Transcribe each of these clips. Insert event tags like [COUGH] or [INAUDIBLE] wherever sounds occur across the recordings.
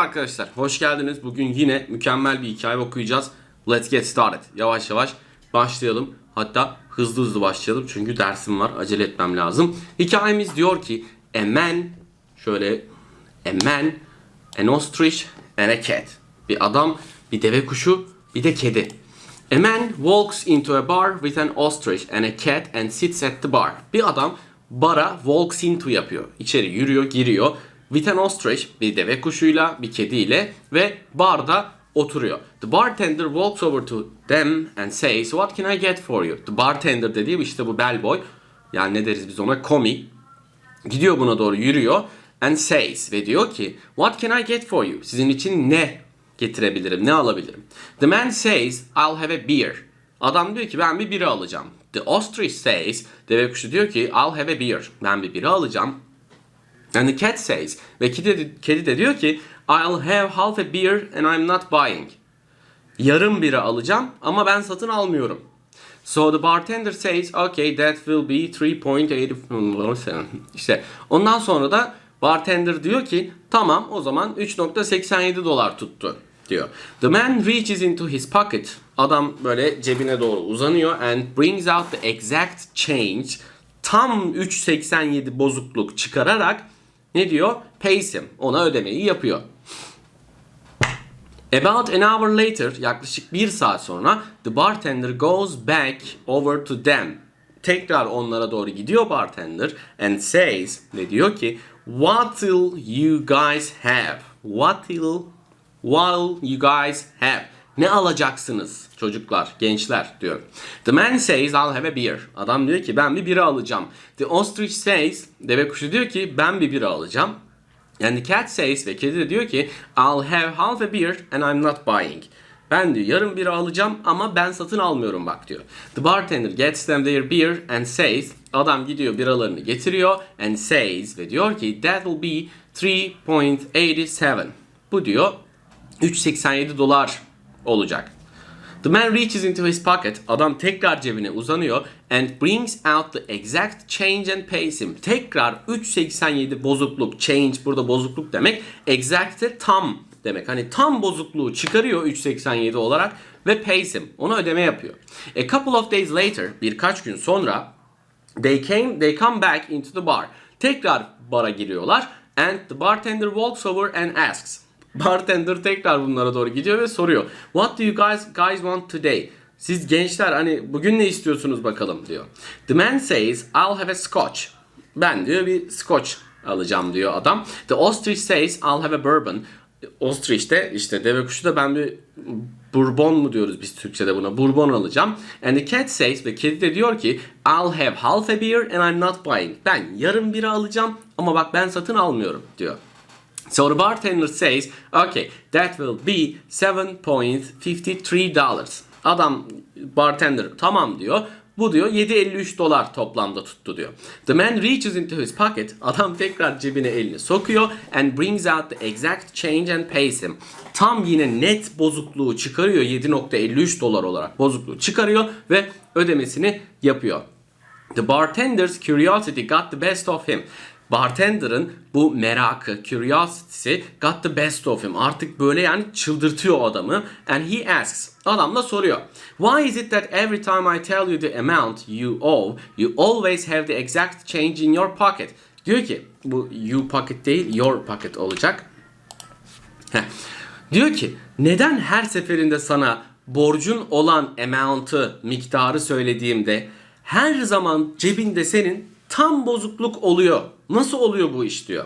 Arkadaşlar, hoş geldiniz. Bugün yine mükemmel bir hikaye okuyacağız. Let's get started. Yavaş yavaş başlayalım. Hatta hızlı hızlı başlayalım çünkü dersim var, acele etmem lazım. Hikayemiz diyor ki, a man, şöyle, a man, an ostrich and a cat. Bir adam, bir deve kuşu, bir de kedi. A man walks into a bar with an ostrich and a cat and sits at the bar. Bir adam bara walks into yapıyor. İçeri yürüyor, giriyor. With an ostrich, bir deve kuşuyla, bir kediyle ve barda oturuyor. The bartender walks over to them and says, What can I get for you? The bartender dediğim işte bu bellboy. Yani ne deriz biz ona? Komi. Gidiyor buna doğru yürüyor and says ve diyor ki What can I get for you? Sizin için ne getirebilirim? Ne alabilirim? The man says I'll have a beer. Adam diyor ki ben bir bira alacağım. The ostrich says deve kuşu diyor ki I'll have a beer. Ben bir bira alacağım. And the cat says ve kedi de, kedi de diyor ki I'll have half a beer and I'm not buying. Yarım bira alacağım ama ben satın almıyorum. So the bartender says, okay that will be 3.87. [LAUGHS] İşte ondan sonra da bartender diyor ki tamam o zaman 3.87 dolar tuttu diyor. The man reaches into his pocket. Adam böyle cebine doğru uzanıyor and brings out the exact change. Tam 3.87 bozukluk çıkararak ne diyor? Pays him. Ona ödemeyi yapıyor. About an hour later, yaklaşık bir saat sonra the bartender goes back over to them. Tekrar onlara doğru gidiyor bartender and says ve diyor ki What will you guys have? What will, what will you guys have? Ne alacaksınız çocuklar, gençler diyor. The man says I'll have a beer. Adam diyor ki ben bir bira alacağım. The ostrich says, deve kuşu diyor ki ben bir bira alacağım. And the cat says ve kedi de diyor ki I'll have half a beer and I'm not buying. Ben diyor yarım bira alacağım ama ben satın almıyorum bak diyor. The bartender gets them their beer and says adam gidiyor biralarını getiriyor and says ve diyor ki that will be 3.87. Bu diyor 3.87 dolar olacak. The man reaches into his pocket. Adam tekrar cebine uzanıyor and brings out the exact change and pays him. Tekrar 3.87 bozukluk. Change burada bozukluk demek. Exact de tam demek. Hani tam bozukluğu çıkarıyor 3.87 olarak ve pays him. Ona ödeme yapıyor. A couple of days later, birkaç gün sonra They came, they come back into the bar. Tekrar bara giriyorlar and the bartender walks over and asks. Bartender tekrar bunlara doğru gidiyor ve soruyor. What do you guys guys want today? Siz gençler hani bugün ne istiyorsunuz bakalım diyor. The man says I'll have a scotch. Ben diyor bir scotch alacağım diyor adam. The ostrich says I'll have a bourbon. Ostrich de işte deve kuşu da ben bir bourbon mu diyoruz biz Türkçe'de buna. Bourbon alacağım. And the cat says ve kedi de diyor ki I'll have half a beer and I'm not buying. Ben yarım bira alacağım ama bak ben satın almıyorum diyor. So the bartender says, okay, that will be 7.53 dollars. Adam bartender tamam diyor. Bu diyor 7.53 dolar toplamda tuttu diyor. The man reaches into his pocket. Adam tekrar cebine elini sokuyor and brings out the exact change and pays him. Tam yine net bozukluğu çıkarıyor 7.53 dolar olarak bozukluğu çıkarıyor ve ödemesini yapıyor. The bartender's curiosity got the best of him. Bartender'ın bu merakı, curiosity'si got the best of him. Artık böyle yani çıldırtıyor adamı. And he asks. Adam da soruyor. Why is it that every time I tell you the amount you owe, you always have the exact change in your pocket? Diyor ki bu you pocket değil your pocket olacak. Heh. Diyor ki neden her seferinde sana borcun olan amount'ı, miktarı söylediğimde her zaman cebinde senin tam bozukluk oluyor. Nasıl oluyor bu iş diyor.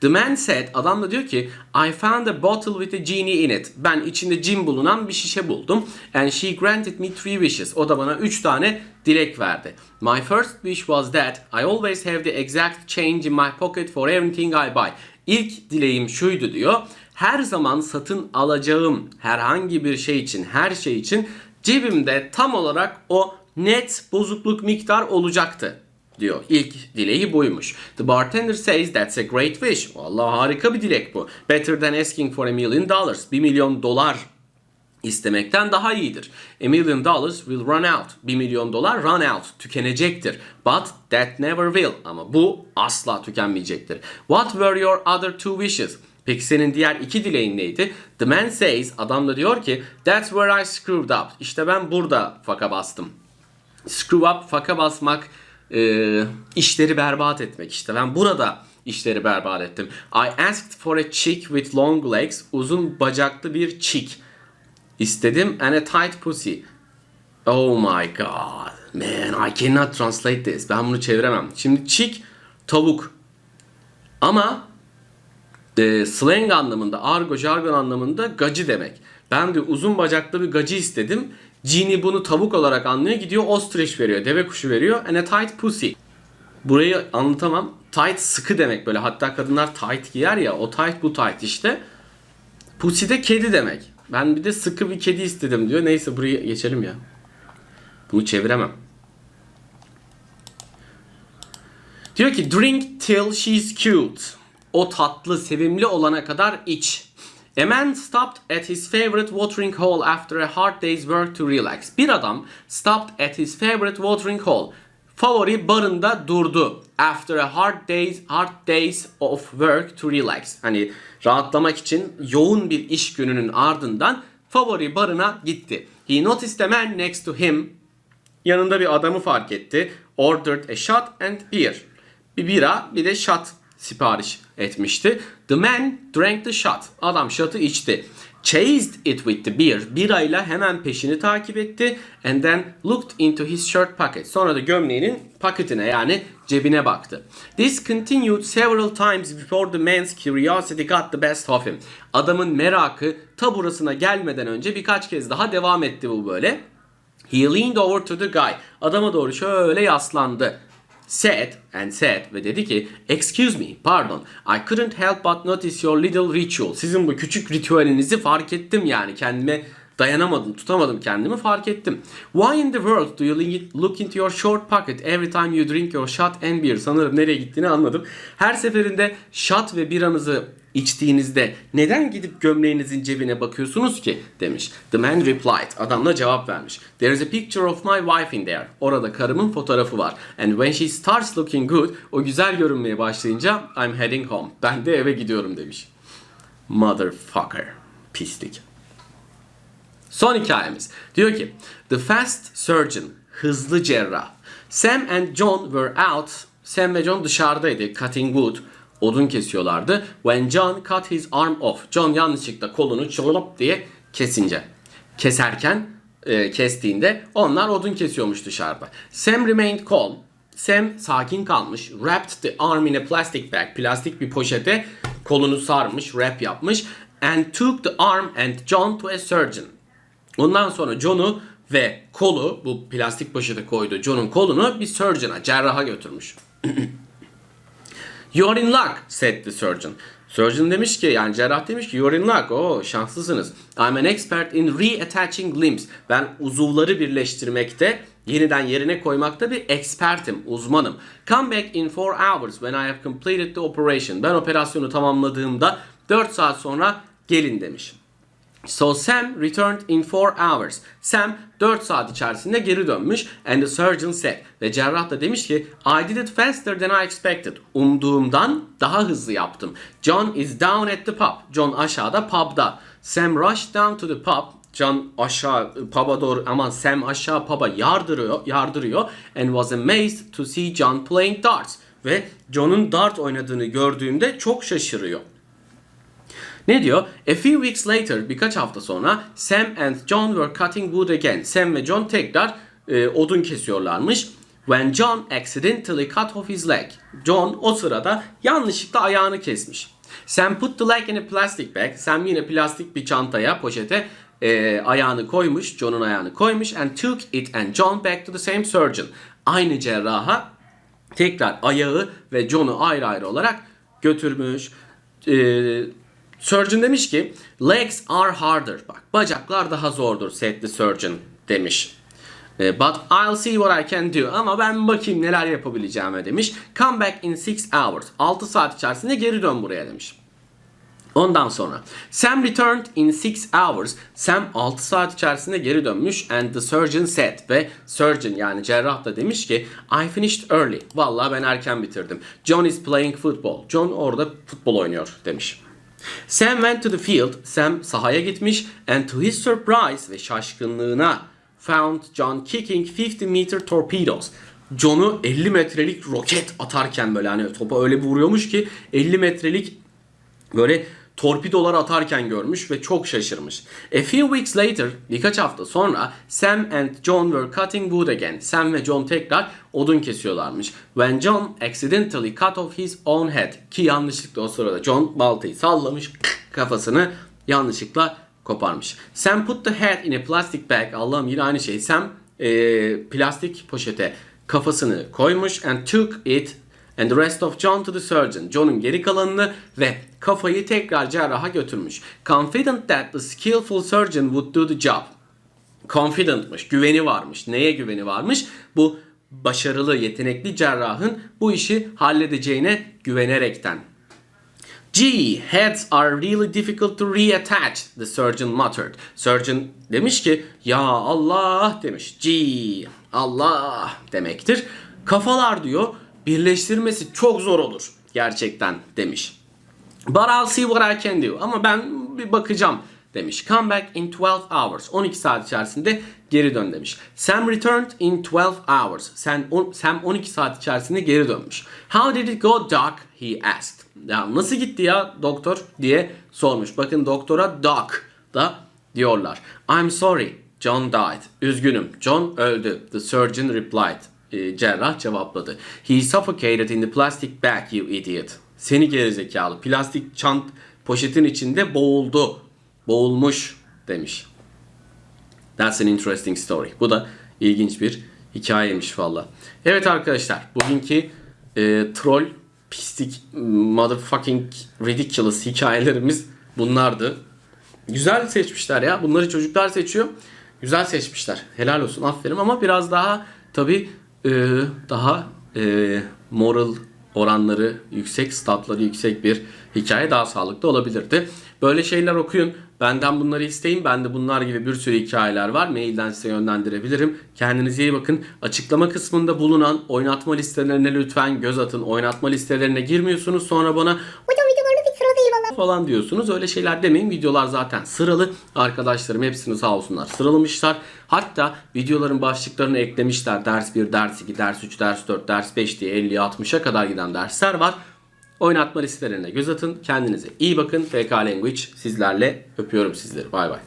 The man said, adam da diyor ki I found a bottle with a genie in it. Ben içinde cin bulunan bir şişe buldum. And she granted me three wishes. O da bana üç tane dilek verdi. My first wish was that I always have the exact change in my pocket for everything I buy. İlk dileğim şuydu diyor. Her zaman satın alacağım herhangi bir şey için, her şey için cebimde tam olarak o net bozukluk miktar olacaktı diyor. İlk dileği buymuş. The bartender says that's a great wish. Vallahi harika bir dilek bu. Better than asking for a million dollars. Bir milyon dolar istemekten daha iyidir. A million dollars will run out. Bir milyon dolar run out. Tükenecektir. But that never will. Ama bu asla tükenmeyecektir. What were your other two wishes? Peki senin diğer iki dileğin neydi? The man says, adam da diyor ki That's where I screwed up. İşte ben burada faka bastım. Screw up, faka basmak, e, işleri berbat etmek. İşte ben burada işleri berbat ettim. I asked for a chick with long legs. Uzun bacaklı bir chick. İstedim and a tight pussy. Oh my god. Man, I cannot translate this. Ben bunu çeviremem. Şimdi chick tavuk. Ama e, slang anlamında, argo jargon anlamında gacı demek. Ben de uzun bacaklı bir gacı istedim. Genie bunu tavuk olarak anlıyor. Gidiyor ostrich veriyor, deve kuşu veriyor. And a tight pussy. Burayı anlatamam. Tight sıkı demek böyle. Hatta kadınlar tight giyer ya. O tight bu tight işte. Pussy de kedi demek. Ben bir de sıkı bir kedi istedim diyor. Neyse burayı geçelim ya. Bunu çeviremem. Diyor ki drink till she's cute. O tatlı, sevimli olana kadar iç. A man stopped at his favorite watering hole after a hard day's work to relax. Bir adam stopped at his favorite watering hole. Favori barında durdu. After a hard days hard days of work to relax. Hani rahatlamak için yoğun bir iş gününün ardından favori barına gitti. He noticed a man next to him yanında bir adamı fark etti. Ordered a shot and beer. Bir bira bir de shot sipariş etmişti. The man drank the shot. Adam shot'ı içti. Chased it with the beer. Birayla hemen peşini takip etti. And then looked into his shirt pocket. Sonra da gömleğinin paketine yani cebine baktı. This continued several times before the man's curiosity got the best of him. Adamın merakı ta burasına gelmeden önce birkaç kez daha devam etti bu böyle. He leaned over to the guy. Adama doğru şöyle yaslandı. Said and said ve dedi ki Excuse me, pardon. I couldn't help but notice your little ritual. Sizin bu küçük ritüelinizi fark ettim yani. Kendime dayanamadım, tutamadım kendimi fark ettim. Why in the world do you look into your short pocket every time you drink your shot and beer? Sanırım nereye gittiğini anladım. Her seferinde shot ve biranızı içtiğinizde neden gidip gömleğinizin cebine bakıyorsunuz ki demiş. The man replied. Adam da cevap vermiş. There is a picture of my wife in there. Orada karımın fotoğrafı var. And when she starts looking good, o güzel görünmeye başlayınca I'm heading home. Ben de eve gidiyorum demiş. Motherfucker. Pislik. Son hikayemiz. Diyor ki The fast surgeon. Hızlı cerrah. Sam and John were out. Sam ve John dışarıdaydı. Cutting wood. Odun kesiyorlardı. When John cut his arm off. John yanlışlıkla kolunu çılop diye kesince. Keserken e, kestiğinde onlar odun kesiyormuş dışarıda. Sam remained calm. Sam sakin kalmış. Wrapped the arm in a plastic bag. Plastik bir poşete kolunu sarmış, wrap yapmış. And took the arm and John to a surgeon. Ondan sonra John'u ve kolu bu plastik poşete koyduğu John'un kolunu bir surgeon'a, cerraha götürmüş. [CLEARS THROAT] You're in luck, said the surgeon. Surgeon demiş ki yani cerrah demiş ki you're in luck. Oo şanslısınız. I'm an expert in reattaching limbs. Ben uzuvları birleştirmekte, yeniden yerine koymakta bir expertim, uzmanım. Come back in 4 hours when I have completed the operation. Ben operasyonu tamamladığımda 4 saat sonra gelin demiş. So Sam returned in 4 hours. Sam 4 saat içerisinde geri dönmüş. And the surgeon said. Ve cerrah da demiş ki I did it faster than I expected. Umduğumdan daha hızlı yaptım. John is down at the pub. John aşağıda pub'da. Sam rushed down to the pub. John aşağı pub'a doğru aman Sam aşağı pub'a yardırıyor, yardırıyor and was amazed to see John playing darts ve John'un dart oynadığını gördüğünde çok şaşırıyor. Ne diyor? A few weeks later, birkaç hafta sonra Sam and John were cutting wood again. Sam ve John tekrar e, odun kesiyorlarmış. When John accidentally cut off his leg. John o sırada yanlışlıkla ayağını kesmiş. Sam put the leg in a plastic bag. Sam yine plastik bir çantaya, poşete e, ayağını koymuş, John'un ayağını koymuş and took it and John back to the same surgeon. Aynı cerraha tekrar ayağı ve John'u ayrı ayrı olarak götürmüş. Ee, surgeon demiş ki legs are harder. Bak bacaklar daha zordur said the surgeon demiş. Ee, But I'll see what I can do. Ama ben bakayım neler yapabileceğime demiş. Come back in 6 hours. 6 saat içerisinde geri dön buraya demiş. Ondan sonra Sam returned in 6 hours. Sam 6 saat içerisinde geri dönmüş and the surgeon said ve surgeon yani cerrah da demiş ki I finished early. Vallahi ben erken bitirdim. John is playing football. John orada futbol oynuyor demiş. Sam went to the field. Sam sahaya gitmiş and to his surprise ve şaşkınlığına found John kicking 50 meter torpedoes. John'u 50 metrelik roket atarken böyle hani topa öyle bir vuruyormuş ki 50 metrelik böyle torpidolar atarken görmüş ve çok şaşırmış. A few weeks later, birkaç hafta sonra Sam and John were cutting wood again. Sam ve John tekrar odun kesiyorlarmış. When John accidentally cut off his own head. Ki yanlışlıkla o sırada John baltayı sallamış, [LAUGHS] kafasını yanlışlıkla koparmış. Sam put the head in a plastic bag. Allah'ım yine aynı şey. Sam e, plastik poşete kafasını koymuş and took it and the rest of John to the surgeon. John'un geri kalanını ve kafayı tekrar cerraha götürmüş. Confident that the skillful surgeon would do the job. Confidentmış, güveni varmış. Neye güveni varmış? Bu başarılı, yetenekli cerrahın bu işi halledeceğine güvenerekten. Gee, heads are really difficult to reattach, the surgeon muttered. Surgeon demiş ki, ya Allah demiş. Gee, Allah demektir. Kafalar diyor, birleştirmesi çok zor olur gerçekten demiş. But I'll see what I can do. Ama ben bir bakacağım demiş. Come back in 12 hours. 12 saat içerisinde geri dön demiş. Sam returned in 12 hours. Sam, on, Sam 12 saat içerisinde geri dönmüş. How did it go doc? He asked. Ya nasıl gitti ya doktor diye sormuş. Bakın doktora doc da diyorlar. I'm sorry. John died. Üzgünüm. John öldü. The surgeon replied. Ee, cerrah cevapladı. He suffocated in the plastic bag you idiot. Seni gerizekalı. Plastik çant poşetin içinde boğuldu. Boğulmuş demiş. That's an interesting story. Bu da ilginç bir hikayemiş valla. Evet arkadaşlar bugünkü e, troll, pislik, motherfucking ridiculous hikayelerimiz bunlardı. Güzel seçmişler ya. Bunları çocuklar seçiyor. Güzel seçmişler. Helal olsun aferin ama biraz daha tabi daha e, moral oranları yüksek, statları yüksek bir hikaye daha sağlıklı olabilirdi. Böyle şeyler okuyun. Benden bunları isteyin. Bende bunlar gibi bir sürü hikayeler var. Mailden size yönlendirebilirim. Kendinize iyi bakın. Açıklama kısmında bulunan oynatma listelerine lütfen göz atın. Oynatma listelerine girmiyorsunuz. Sonra bana falan diyorsunuz. Öyle şeyler demeyin. Videolar zaten sıralı. Arkadaşlarım hepsini sağ olsunlar sıralamışlar. Hatta videoların başlıklarını eklemişler. Ders 1, ders 2, ders 3, ders 4, ders 5 diye 50'ye 60'a kadar giden dersler var. Oynatma listelerine göz atın. Kendinize iyi bakın. FK Language sizlerle öpüyorum sizleri. Bay bay.